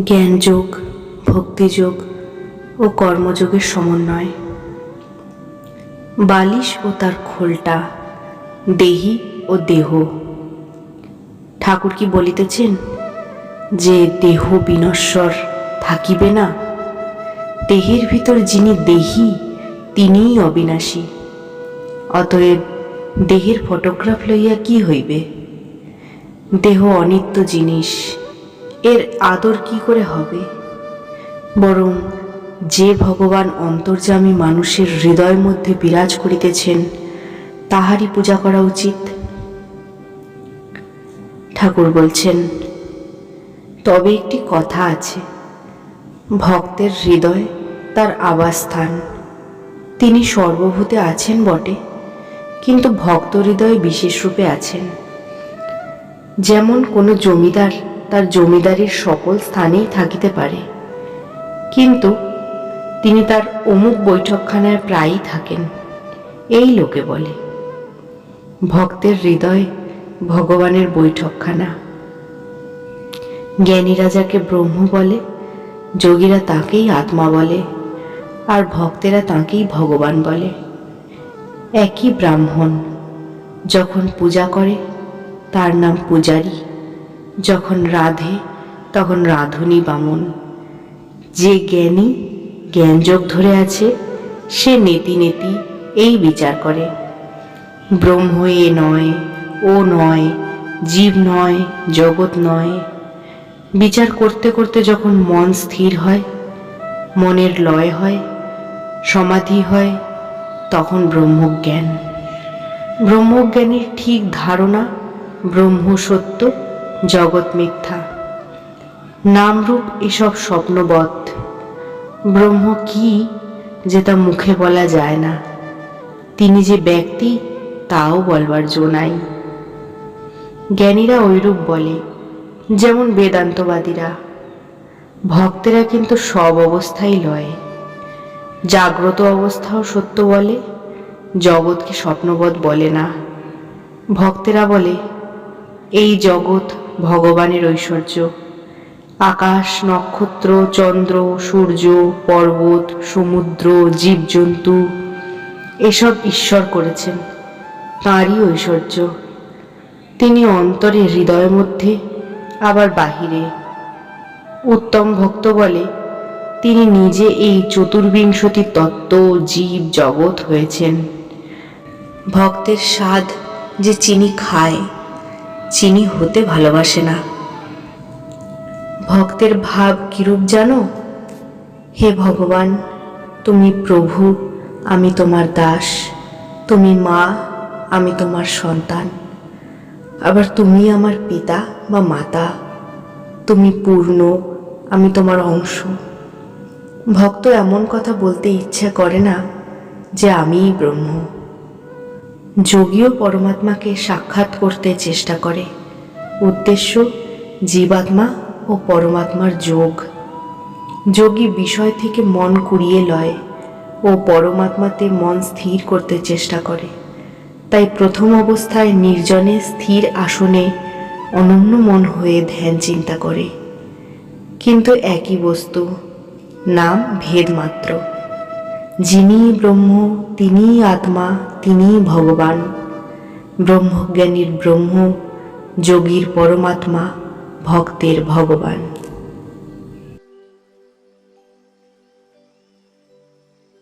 জ্ঞানযোগ, ভক্তিযোগ ও কর্মযোগের সমন্বয়। বালিশ ও তার খোলটা, দেহি ও দেহ। ঠাকুর কি বলিতেছেন যে, দেহ বিনশ্বর থাকিবে না? দেহের ভিতর যিনি দেহি, তিনিই অবিনাশী। অতএব দেহের ফটোগ্রাফ লইয়া কি হইবে? দেহ অনিত্য জিনিস এর আদর কি করে হবে? বরং যে ভগবান অন্তর্যামী মানুষের হৃদয় মধ্যে বিরাজ করিতেছেন, তাহারই পূজা করা উচিত। ঠাকুর বলছেন, তবে একটি কথা আছে। ভক্তের হৃদয় তার আবাসস্থান। তিনি সর্বভূতে আছেন বটে, কিন্তু ভক্ত হৃদয়ে বিশেষরূপে আছেন। যেমন কোনো জমিদার তার জমিদারির সকল স্থানেই থাকিতে পারে। কিন্তু তিনি তার অমুক বৈঠকখানায় প্রায়ই থাকেন। এই লোকে বলে, ভক্তের হৃদয় ভগবানের বৈঠকখানা। জ্ঞানী রাজাকে ব্রহ্ম বলে, যোগীরা তাকেই আত্মা বলে, আর ভক্তেরা তাকেই ভগবান বলে। একই ব্রাহ্মণ, যখন পূজা করে, তার নাম পূজারী। যখন রাধে, তখন রাধুনী বামন। যে জ্ঞানী জ্ঞানযোগ ধরে আছে, সে নেতি নেতি এই বিচার করে। ব্রহ্ম এ নয়, ও নয়, জীব নয়, জগৎ নয়। বিচার করতে করতে যখন মন স্থির হয়, মনের লয় হয়, সমাধি হয়, তখন ব্রহ্মজ্ঞান। ব্রহ্মজ্ঞানের ঠিক ধারণা ব্রহ্ম সত্য জগৎ মিথ্যা। নামরূপ এসব স্বপ্নবৎ ব্রহ্ম কি যে তা মুখে বলা যায় না। তিনি যে ব্যক্তি, তাও বলবার জো নাই। জ্ঞানীরা ওইরূপ বলে, যেমন বেদান্তবাদীরা। ভক্তেরা কিন্তু সব অবস্থাই লয়। জাগ্রত অবস্থাও সত্য বলে, জগৎকে স্বপ্নবৎ বলে না। ভক্তেরা বলে, এই জগৎ ভগবানের ঐশ্বর্য। আকাশ, নক্ষত্র, চন্দ্র, সূর্য, পর্বত, সমুদ্র, জীবজন্তু, এসব ঈশ্বর করেছেন। তাঁরই ঐশ্বর্য। তিনি অন্তরে হৃদয়ের মধ্যে, আবার বাহিরে। উত্তম ভক্ত বলে, তিনি নিজে এই চতুর্বিংশতি তত্ত্ব জীব জগৎ হয়েছেন। ভক্তের স্বাদ যে চিনি খায় চিনি হতে ভালোবাসে না। ভক্তের ভাব কিরূপ জানো? হে ভগবান, তুমি প্রভু, আমি তোমার দাস, তুমি মা, আমি তোমার সন্তান। আবার তুমি আমার পিতা বা মাতা, তুমি পূর্ণ, আমি তোমার অংশ। ভক্ত এমন কথা বলতে ইচ্ছা করে না যে আমিই ব্রহ্ম। যোগীও পরমাত্মাকে সাক্ষাৎ করতে চেষ্টা করে। উদ্দেশ্য, জীবাত্মা ও পরমাত্মার যোগ। যোগী বিষয় থেকে মন কুড়িয়ে লয় ও পরমাত্মাতে মন স্থির করতে চেষ্টা করে। তাই প্রথম অবস্থায় নির্জনে স্থির আসনে অনন্য মন হয়ে ধ্যান চিন্তা করে। কিন্তু একই বস্তু, নাম ভেদ মাত্র যিনি ব্রহ্ম তিনি আত্মা তিনি ভগবান। ব্রহ্মজ্ঞানীর ব্রহ্ম যোগীর পরমাত্মা ভক্তের ভগবান।